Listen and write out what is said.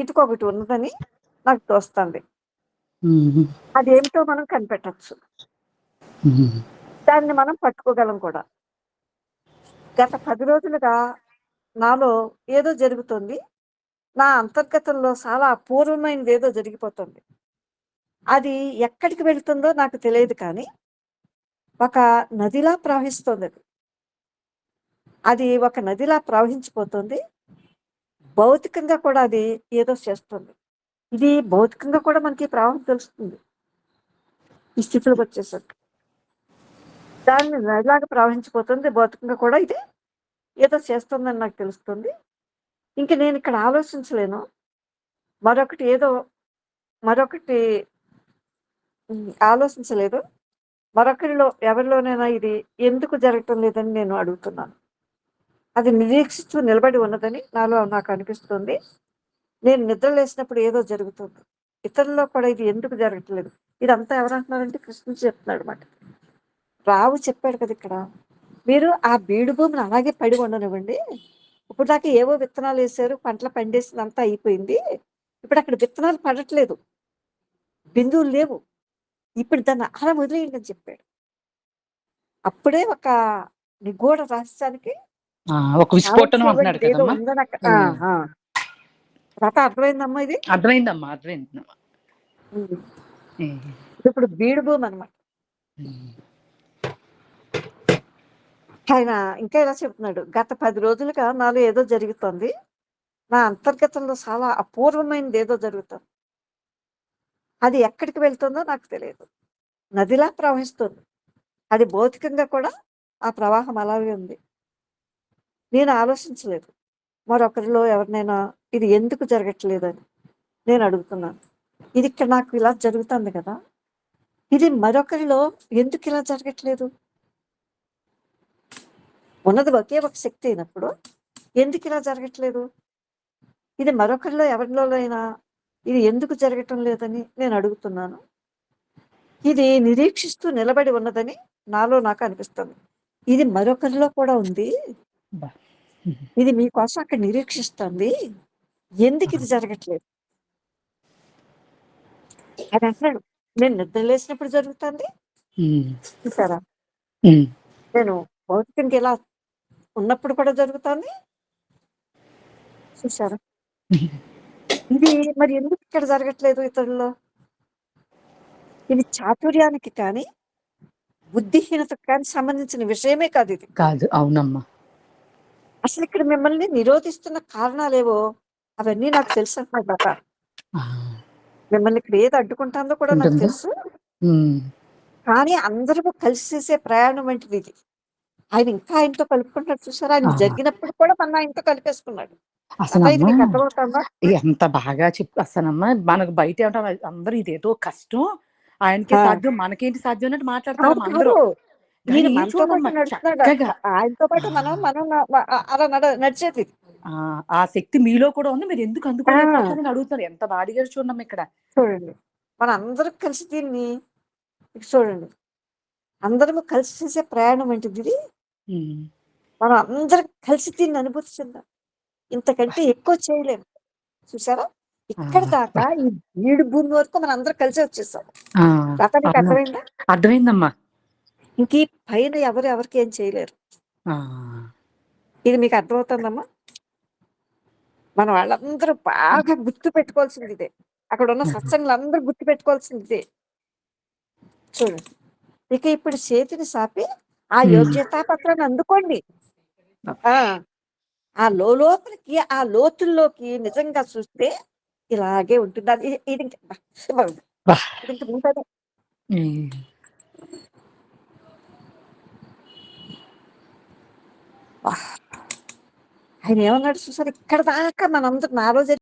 కిటుకొకటి ఉన్నదని నాకు తోస్తుంది. అదేమిటో మనం కనిపెట్టొచ్చు. దాన్ని మనం పట్టుకోగలం కూడా. గత 10 రోజులుగా నాలో ఏదో జరుగుతుంది. నా అంతర్గతంలో చాలా అపూర్వమైనదేదో జరిగిపోతుంది. అది ఎక్కడికి వెళ్తుందో నాకు తెలియదు కానీ, ఒక నదిలా ప్రవహిస్తోందది. అది ఒక నదిలా ప్రవహించిపోతుంది. భౌతికంగా కూడా అది ఏదో చేస్తుంది. ఇది భౌతికంగా కూడా మనకి ప్రభావం ప్రవాహం తెలుస్తుంది. ఈ స్థితిలోకొచ్చేసరికి. దాన్ని నదిలాగా ప్రవహించిపోతుంది. భౌతికంగా కూడా ఇది ఏదో చేస్తుందని నాకు తెలుస్తుంది. ఇంక నేను ఇక్కడ ఆలోచించలేను. మరొకటి ఏదో మరొకటి ఆలోచించలేదు. మరొకరిలో ఎవరిలోనైనా ఇది ఎందుకు జరగటం లేదని నేను అడుగుతున్నాను. అది నిరీక్షిస్తూ నిలబడి ఉన్నదని నాలో నాకు అనిపిస్తుంది. నేను నిద్ర లేసినప్పుడు ఏదో జరుగుతుంది. ఇతరుల్లో కూడా ఇది ఎందుకు జరగట్లేదు. ఇదంతా ఎవరంటున్నారంటే కృష్ణుడు చెప్తున్నాడు అనమాట రావు చెప్పాడు కదా ఇక్కడ. మీరు ఆ బీడు భూమిని అలాగే పడి ఉండనివ్వండి. ఇప్పుడు దాకా ఏవో విత్తనాలు వేసారు పంటలు పండేసిందంతా అయిపోయింది. ఇప్పుడు అక్కడ విత్తనాలు పడట్లేదు. బిందువులు లేవు. ఇప్పుడు దాన్ని అలా వదిలేయండి అని చెప్పాడు. అప్పుడే ఒక నిగూఢ రహస్యానికి ఒక విస్ఫోటనం అంటున్నాడు ఏదో కదమ్మా! కథ అర్థమైందమ్మా ఇది? అర్థమైందమ్మా. అర్థమైందమ్మా. ఇప్పుడు బీడు భూమి అన్నమాట. హ్మ్. ఆయన ఇంకా ఇలా చెప్తున్నాడు. గత 10 రోజులుగా నాలో ఏదో జరుగుతోంది. నా అంతర్గతంలో చాలా అపూర్వమైనదేదో జరుగుతోంది. అది ఎక్కడికి వెళ్తుందో నాకు తెలియదు. నదిలా ప్రవహిస్తుంది. అది భౌతికంగా కూడా ఆ ప్రవాహం అలాగే ఉంది. నేను ఆలోచించలేదు. మరొకరిలో ఎవరినైనా ఇది ఎందుకు జరగట్లేదని నేను అడుగుతున్నాను. ఇది ఇక్కడ నాకు ఇలా జరుగుతుంది కదా! ఇది మరొకరిలో ఎందుకు ఇలా జరగట్లేదు? ఉన్నది ఒకే ఒక శక్తి అయినప్పుడు ఎందుకు ఇలా జరగట్లేదు? ఇది మరొకరిలో ఎవరిలోనైనా ఇది ఎందుకు జరగటం లేదని నేను అడుగుతున్నాను. ఇది నిరీక్షిస్తూ నిలబడి ఉన్నదని నాలో నాకు అనిపిస్తుంది. ఇది మరొకరిలో కూడా ఉంది. ఇది మీకోసం అక్కడ నిరీక్షిస్తుంది. ఎందుకు ఇది జరగట్లేదు? అని అంటున్నాడు. నేను నిద్ర లేసినప్పుడు జరుగుతుంది. చూసారా? నేను భౌతికంగా ఇలా ఉన్నప్పుడు కూడా జరుగుతోంది. చూసారా? ఇది మరి ఎందుకు ఇక్కడ జరగట్లేదు ఇతరుల్లో? ఇది చాతుర్యానికి కానీ, బుద్ధిహీనతకు కానీ సంబంధించిన విషయమే కాదు ఇది. కాదు. అవునమ్మా. అసలు ఇక్కడ మిమ్మల్ని నిరోధిస్తున్న కారణాలేవో అవన్నీ నాకు తెలుసన్నమాట. ఆ! మిమ్మల్ని ఇక్కడ ఏది అడ్డుకుంటాందో కూడా నాకు? తెలుసు. కానీ అందరము కలిసి చేసే ప్రయాణం వంటిది ఇది. ఆయన ఇంకా ఆయనతో కలుపుకుంటాడు చూసారా? ఆయన! జరిగినప్పుడు కూడా మనల్ని ఆయనతో కలిపేసుకున్నాడు. ఎంత బాగా చెప్పు అసలమ్మా మనకు బయట ఏమంటాం అందరూ ఇదేదో కష్టం. ఆయనకే! సాధ్యం. మనకేంటి సాధ్యం అన్నట్టు కాదు. అందరూ. మనతో పాటు ఆయనతో! పాటు మనం మనం అలా నడ నడిచేది. ఆ! శక్తి మీలో కూడా ఉంది. మీరు ఎందుకు! అందుకోలేకపోతున్నారని అడుగుతున్నారు. ఎంత బా అడిగారు చూడండమ్మా ఇక్కడ. చూడండి. మనందరం కలిసి దీన్ని చూడండి. అందరము కలిసి చేసే ప్రయాణం ఇది. హ్మ్. మనం అందరం కలిసి దీన్ని అనుభూతి చెందాం. ఇంతకంటే ఎక్కువ చేయలేము. చూసారా? ఇక్కడి దాకా! ఈ బీడు భూమి వరకు మనందరం కలిసే వచ్చేసాం. ఆ! కథ నీకు అవును. అర్థమైందా? అర్థమైందమ్మా. ఇంక ఈ పైన ఎవరు ఎవరికి ఏం చేయలేరు. ఇది మీకు అర్థమవుతుందమ్మా? మన వాళ్ళందరూ బాగా గుర్తు పెట్టుకోవాల్సింది ఇదే. అక్కడున్న హుహు. సత్సంగులందరూ గుర్తు పెట్టుకోవాల్సింది ఇదే. చూడండి. ఇక ఇప్పుడు చేతిని సాపి ఆ. యోగ్యతా పత్రాన్ని అందుకోండి. ఆ! లోలోపలికి ఆ లోతుల్లోకి నిజంగా చూస్తే ఇలాగే ఉంటుంది. అది ఇది ఇంక అబ్బా! అబ్బా! ఇది ఇంక ఉంటది. హ్మ్. అబ్బా! ఆయన ఏమన్నాడు చూసారు ఇక్కడ దాకా మనందరం నాలో జరిగిన